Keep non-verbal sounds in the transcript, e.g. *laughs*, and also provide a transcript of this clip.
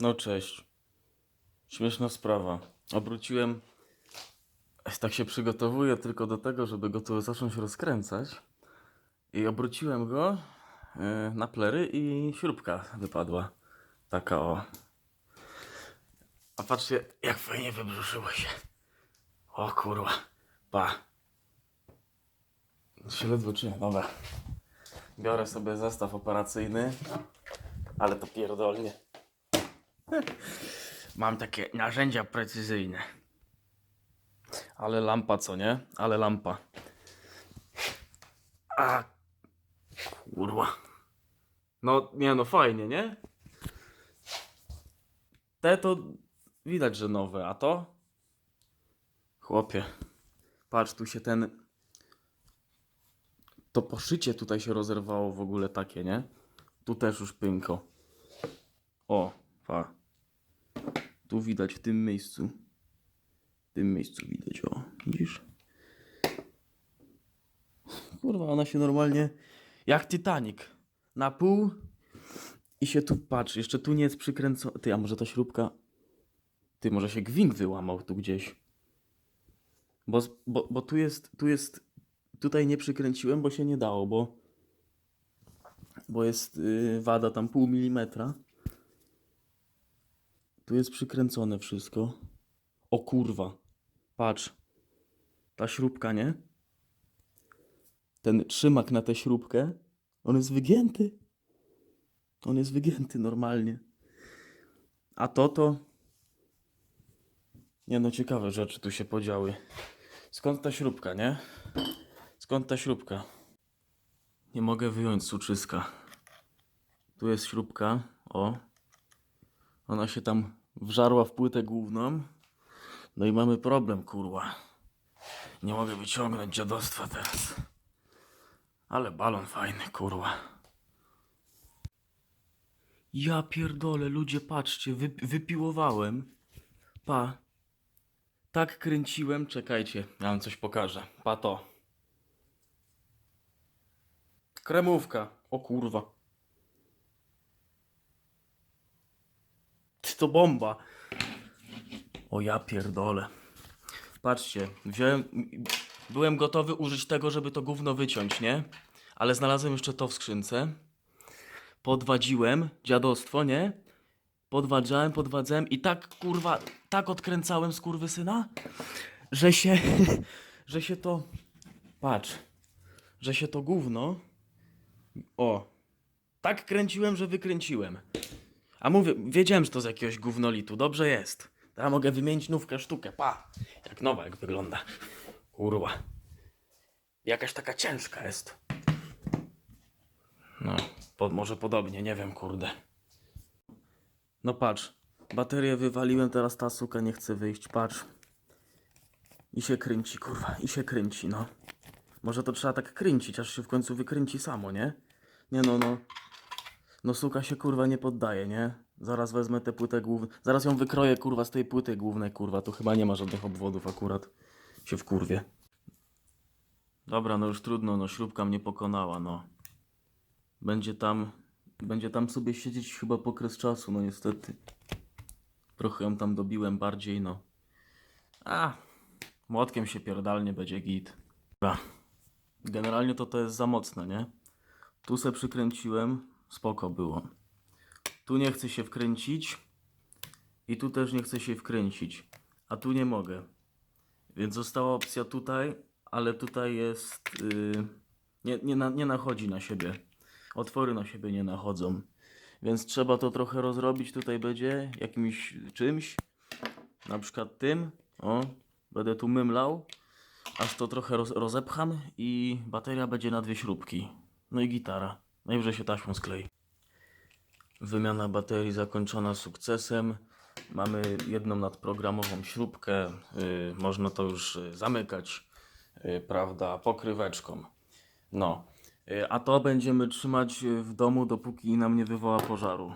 No cześć. Śmieszna sprawa. Obróciłem. Tak się przygotowuję tylko do tego, żeby go tu zacząć rozkręcać. I obróciłem go e, na plery i śrubka wypadła. Taka o. A patrzcie, jak fajnie wybrzuszyło się. O kurwa. Pa. Się ledwo czuję. Dobra. Biorę sobie zestaw operacyjny. Ale to pierdolnie. *laughs* Mam takie narzędzia precyzyjne. Ale lampa, co nie? Ale lampa. A kurwa. No nie no fajnie, nie? Te to widać, że nowe, a to? Chłopie. Patrz, tu się ten to poszycie tutaj się rozerwało w ogóle takie, nie? Tu też już pynko. O, fa. Tu widać w tym miejscu. W tym miejscu widać, o. Widzisz? Kurwa, ona się normalnie jak Titanic. Na pół i się tu patrzy. Jeszcze tu nie jest przykręcona. Ty, a może ta śrubka. Ty, może się gwint wyłamał tu gdzieś. Bo, bo, bo tu jest, tu jest. Tutaj nie przykręciłem, bo się nie dało, bo. Bo jest yy, wada tam pół milimetra. Tu jest przykręcone wszystko. O kurwa. Patrz. Ta śrubka, nie? Ten trzymak na tę śrubkę, on jest wygięty. On jest wygięty normalnie. A to to... Nie no, ciekawe rzeczy tu się podziały. Skąd ta śrubka, nie? Skąd ta śrubka? Nie mogę wyjąć suczyska. Tu jest śrubka, o. Ona się tam wżarła w płytę główną. No i mamy problem, kurwa. Nie mogę wyciągnąć dziadostwa teraz. Ale balon fajny, kurwa. Ja pierdolę, ludzie, patrzcie, wy, wypiłowałem. Pa. Tak kręciłem, czekajcie, ja wam coś pokażę. Pa to. Kremówka. O kurwa. To bomba. O ja pierdolę. Patrzcie, wziąłem. Byłem gotowy użyć tego, żeby to gówno wyciąć, nie? Ale znalazłem jeszcze to w skrzynce. Podwadziłem, dziadostwo, nie? Podwadzałem, podwadzałem i tak kurwa, tak odkręcałem skurwysyna, że się, *laughs* że się to, patrz, że się to gówno, o, tak kręciłem, że wykręciłem. A mówię, wiedziałem, że to z jakiegoś gównolitu. Dobrze jest. Teraz mogę wymienić nówkę sztukę. Pa! Jak nowa, jak wygląda. Kurwa. Jakaś taka ciężka jest. No, po, może podobnie, nie wiem, kurde. No patrz. Baterię wywaliłem, teraz ta suka nie chce wyjść. Patrz. I się kręci, kurwa. I się kręci, no. Może to trzeba tak kręcić, aż się w końcu wykręci samo, nie? Nie no, no. No suka się kurwa nie poddaje, nie? Zaraz wezmę tę płytę główną. Zaraz ją wykroję kurwa z tej płyty głównej, kurwa. Tu chyba nie ma żadnych obwodów akurat. Się w kurwie. Dobra, no już trudno, no śrubka mnie pokonała, no. Będzie tam. Będzie tam sobie siedzieć chyba po kres czasu, no niestety. Trochę ją tam dobiłem bardziej, no. A, młotkiem się pierdalnie będzie git. Dobra. Generalnie to to jest za mocne, nie? Tu se przykręciłem, spoko było. Tu nie chcę się wkręcić i tu też nie chcę się wkręcić, a tu nie mogę. Więc została opcja tutaj, ale tutaj jest. Yy, nie, nie, na, nie nachodzi na siebie. Otwory na siebie nie nachodzą. Więc trzeba to trochę rozrobić. Tutaj będzie jakimś czymś, na przykład tym. O, będę tu mymlał, aż to trochę roz, rozepcham i bateria będzie na dwie śrubki. No i gitara. Najwyżej się taśmą sklei. Wymiana baterii zakończona sukcesem. Mamy jedną nadprogramową śrubkę. y, można to już y, zamykać, y, prawda, pokryweczką. No. A to będziemy trzymać w domu, dopóki nam nie wywoła pożaru.